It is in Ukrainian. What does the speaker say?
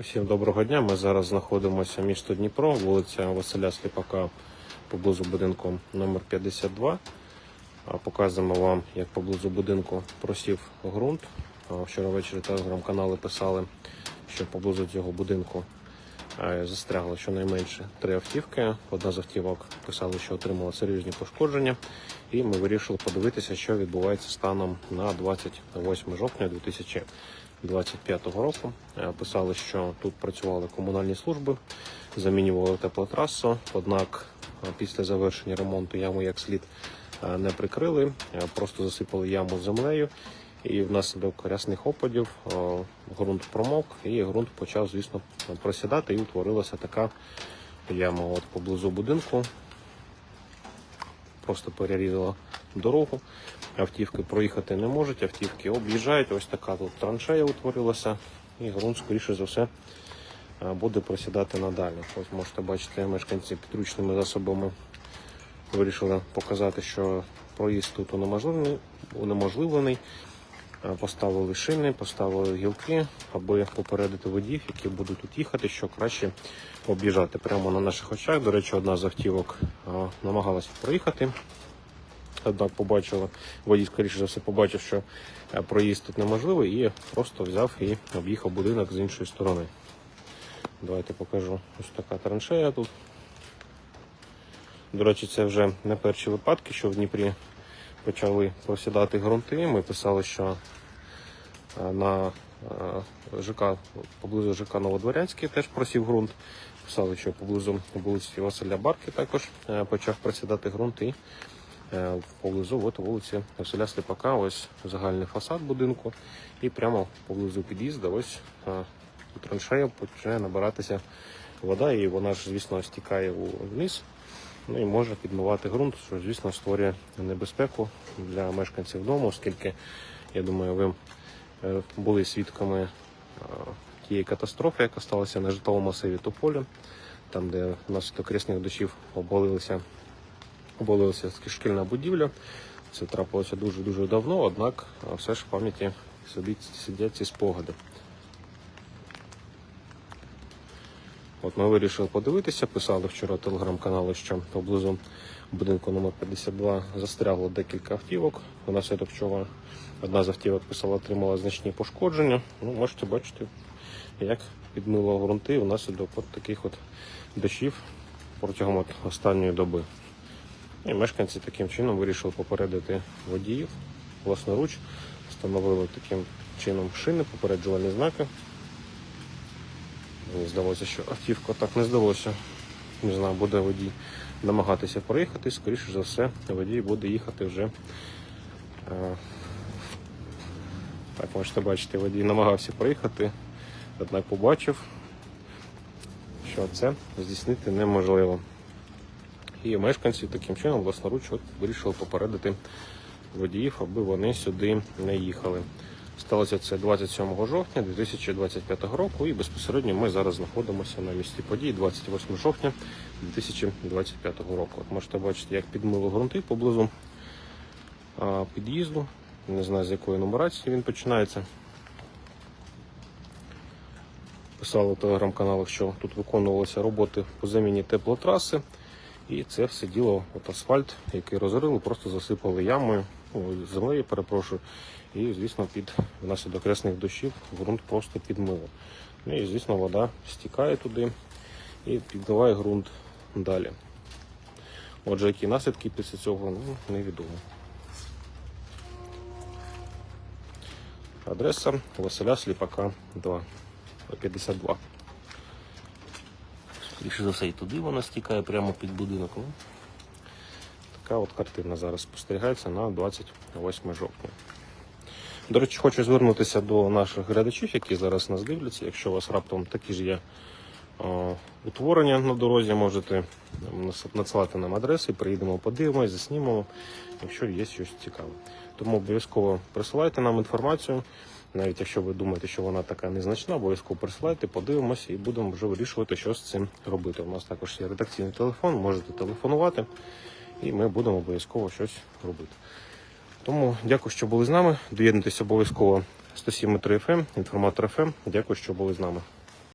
Всім доброго дня. Ми зараз знаходимося місто Дніпро, вулиця Василя Сліпака поблизу будинку номер 52. Показуємо вам, як поблизу будинку просів ґрунт. Вчора ввечері телеграм-канали писали, що поблизу цього будинку застрягло щонайменше три автівки. Одна з автівок писали, що отримала серйозні пошкодження. І ми вирішили подивитися, що відбувається станом на 28 жовтня 2025 року. Е, Писали, що тут працювали комунальні служби, замінювали теплотрасу. Однак е, після завершення ремонту яму як слід е, не прикрили, просто засипали яму землею. І внаслідок рясних опадів е, ґрунт промок, і ґрунт почав, звісно, просідати, і утворилася така яма от поблизу будинку. Просто перерізала дорогу. Автівки проїхати не можуть, автівки об'їжджають. Ось така тут траншея утворилася, і ґрунт, скоріше за все, е, буде просідати надалі. Ось можете бачити, мешканці підручними засобами вирішили показати, що проїзд тут унеможливлений. Е, Поставили шини, поставили гілки, аби попередити водіїв, які будуть тут їхати, що краще об'їжджати прямо на наших очах. До речі, одна з автівок е, намагалася проїхати. Однак побачила, водій, скоріше за все, побачив, що е, проїзд тут неможливий, і просто взяв і об'їхав будинок з іншої сторони. Давайте покажу ось така траншея тут. До речі, це вже не перші випадки, що в Дніпрі почали просідати ґрунти. Ми писали, що е, на е, ЖК, поблизу ЖК Новодворянський теж просів ґрунт. Писали, що поблизу вулиці Василя Барки також е, почав просідати ґрунт. І поблизу от, вулиці Василя Сліпака, ось загальний фасад будинку. І прямо поблизу під'їзду ось траншея починає набиратися вода, і вона ж, звісно, стікає вниз. Ну і може підмивати ґрунт, що, звісно, створює небезпеку для мешканців дому, оскільки, я думаю, ви е, були свідками е, тієї катастрофи, яка сталася на житловому масиві Тополя, там, де внаслідок рясних дощів обвалилися, обвалилася шкільна будівля. Це трапилося дуже-дуже давно, однак е, все ж в пам'яті собі сидять ці спогади. От ми вирішили подивитися, писали вчора телеграм-канали, що поблизу будинку номер 52 застрягло декілька автівок. Внаслідок чого одна з автівок писала, отримала значні пошкодження. Ну, можете бачити, як підмило ґрунти внаслідок от таких от дощів протягом от останньої доби. І мешканці таким чином вирішили попередити водіїв власноруч, встановили таким чином шини, попереджувальні знаки. Мені здалося, що автівка так не здалося. Не знаю, буде водій намагатися проїхати, скоріше за все, водій буде їхати вже. е, Так, можете бачити, водій намагався проїхати, однак побачив, що це здійснити неможливо. І мешканці таким чином власноруч от вирішили попередити водіїв, аби вони сюди не їхали. Сталося це 27 жовтня 2025 року, і безпосередньо ми зараз знаходимося на місці подій 28 жовтня 2025 року. От можете бачити, як підмило ґрунти поблизу під'їзду. Не знаю, з якої нумерації він починається. Писали в телеграм-каналах, що тут виконувалися роботи по заміні теплотраси. І це все діло, от асфальт, який розрили, просто засипали ямою, землею, перепрошую. І, звісно, під внаслідок рясних дощів ґрунт просто підмило. Ну і, звісно, вода стікає туди і підмиває ґрунт далі. Отже, які наслідки після цього, ну, невідомо. Адреса Василя Сліпака 2, 52. Скоріше за все, і туди вона стікає прямо під будинок. Ну, така от картина зараз спостерігається на 28 жовтня. До речі, хочу звернутися до наших глядачів, які зараз нас дивляться. Якщо у вас раптом такі ж є е, утворення на дорозі, можете надсилати нам адреси, приїдемо, подивимось, заснімемо, якщо є щось цікаве. Тому обов'язково присилайте нам інформацію. Навіть якщо ви думаєте, що вона така незначна, обов'язково присилайте, подивимося і будемо вже вирішувати, що з цим робити. У нас також є редакційний телефон, можете телефонувати, і ми будемо обов'язково щось робити. Тому дякую, що були з нами. Доєднуйтесь обов'язково 107.3 FM, інформатор FM. Дякую, що були з нами.